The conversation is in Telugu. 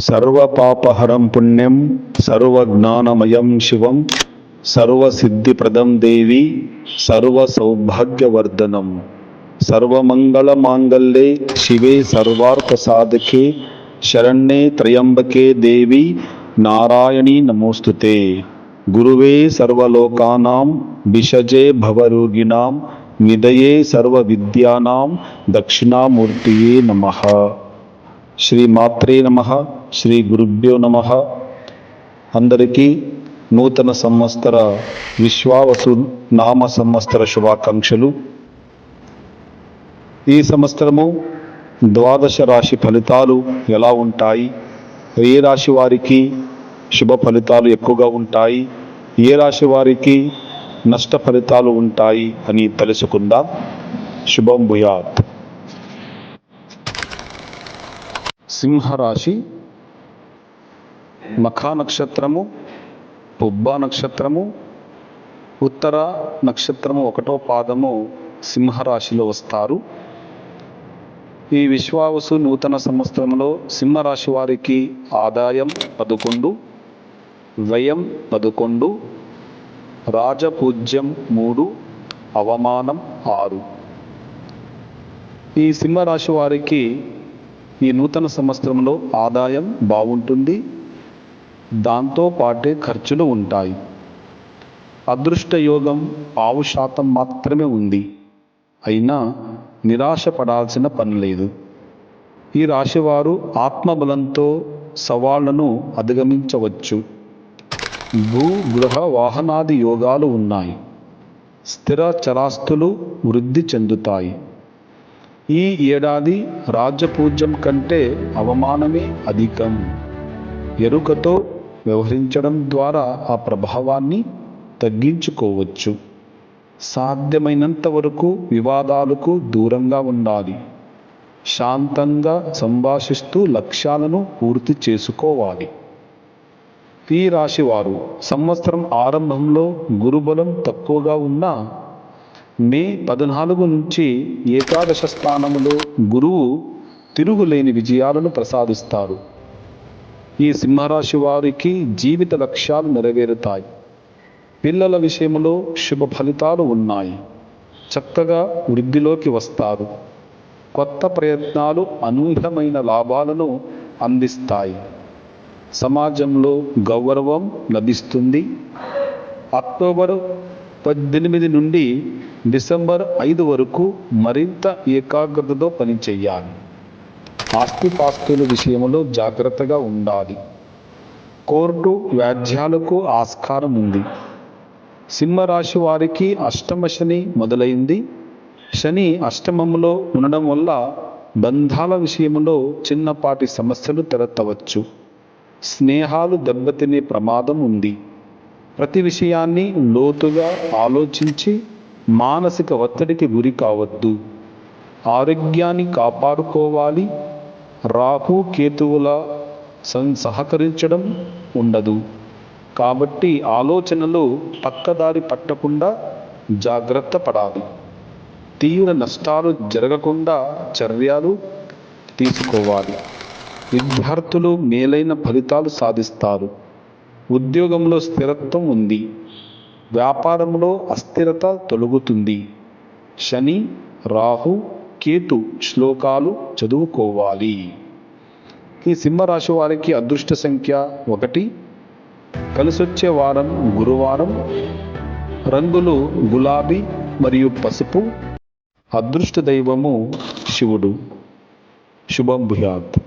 సర్వపాపహరం పుణ్యం సర్వజ్ఞానమయం శివం సర్వసిద్ధిప్రదం దేవి సర్వసౌభాగ్యవర్ధనం. సర్వమంగళమాంగళ్యే శివే సర్వార్థసాధకే శరణ్యే త్రయంబకే దేవి నారాయణీ నమోస్తుతే. గురువే సర్వలోకానాం విషజే భవరోగిణాం నిదయే సర్వవిద్యానాం దక్షిణామూర్తియే నమ. శ్రీమాత్రే నమ. శ్రీ గురుభ్యో నమ. అందరికీ నూతన సంవత్సర విశ్వావసు నామ సంవత్సర శుభాకాంక్షలు. ఈ సంవత్సరము ద్వాదశ రాశి ఫలితాలు ఎలా ఉంటాయి? ఏ రాశి వారికి శుభ ఫలితాలు ఎక్కువగా ఉంటాయి? ఏ రాశి వారికి నష్ట ఫలితాలు ఉంటాయి అని తెలుసుకుందాం. శుభం భూయాత్. సింహరాశి మఖా నక్షత్రము పుబ్బ నక్షత్రము ఉత్తర నక్షత్రము ఒకటో పాదము సింహరాశిలో వస్తారు. ఈ విశ్వావసు నూతన సంవత్సరంలో సింహరాశి వారికి ఆదాయం పదకొండు వ్యయం పదకొండు రాజపూజ్యం మూడు అవమానం ఆరు. ఈ సింహరాశి వారికి ఈ నూతన సంవత్సరంలో ఆదాయం బాగుంటుంది. దాంతో పాటే ఖర్చులు ఉంటాయి. అదృష్టయోగం పావు శాతం మాత్రమే ఉంది. అయినా నిరాశ పడాల్సిన పని లేదు. ఈ రాశివారు ఆత్మబలంతో సవాళ్ళను అధిగమించవచ్చు. భూ గృహ వాహనాది యోగాలు ఉన్నాయి. స్థిర చరాస్తులు వృద్ధి చెందుతాయి. ఈ ఏడాది రాజపూజ్యం కంటే అవమానమే అధికం. ఎరుకతో వ్యవహరించడం ద్వారా ఆ ప్రభావాన్ని తగ్గించుకోవచ్చు. సాధ్యమైనంత వరకు వివాదాలకు దూరంగా ఉండాలి. శాంతంగా సంభాషిస్తూ లక్ష్యాలను పూర్తి చేసుకోవాలి. ఈ రాశివారు సంవత్సరం ఆరంభంలో గురుబలం తక్కువగా ఉన్నా మే పద్నాలుగు నుంచి ఏకాదశ స్థానంలో గురువు తిరుగులేని విజయాలను ప్రసాదిస్తారు. ఈ సింహరాశి వారికి జీవిత లక్ష్యాలు నెరవేరుతాయి. పిల్లల విషయంలో శుభ ఫలితాలు ఉన్నాయి. చక్కగా వృద్ధిలోకి వస్తారు. కొత్త ప్రయత్నాలు అనూహ్యమైన లాభాలను అందిస్తాయి. సమాజంలో గౌరవం లభిస్తుంది. అక్టోబర్ పద్దెనిమిది నుండి డిసెంబర్ ఐదు వరకు మరింత ఏకాగ్రతతో పనిచేయాలి. ఆస్తిపాస్తుల విషయంలో జాగ్రత్తగా ఉండాలి. కోర్టు వ్యాధ్యాలకు ఆస్కారం ఉంది. సింహరాశి వారికి అష్టమ శని మొదలైంది. శని అష్టమంలో ఉండడం వల్ల బంధాల విషయంలో చిన్నపాటి సమస్యలు తలెత్తవచ్చు స్నేహాలు దెబ్బతినే ప్రమాదం ఉంది. ప్రతి విషయాన్ని లోతుగా ఆలోచించి మానసిక ఒత్తిడికి గురి కావద్దు. ఆరోగ్యాన్ని కాపాడుకోవాలి. రాహు కేతువుల సం సహకరించడం ఉండదు. కాబట్టి ఆలోచనలు పక్కదారి పట్టకుండా జాగ్రత్త పడాలి. తీవ్ర నష్టాలు జరగకుండా చర్యలు తీసుకోవాలి. విద్యార్థులు మేలైన ఫలితాలు సాధిస్తారు. ఉద్యోగంలో స్థిరత్వం ఉంది. వ్యాపారంలో అస్థిరత తొలగుతుంది. శని రాహు కేతు శ్లోకాలు చదువుకోవాలి. ఈ సింహరాశి వారికి అదృష్ట సంఖ్య ఒకటి. కలిసొచ్చే వారం గురువారం. రంగులు గులాబీ మరియు పసుపు. అదృష్ట దైవము శివుడు. శుభం భూయాత్.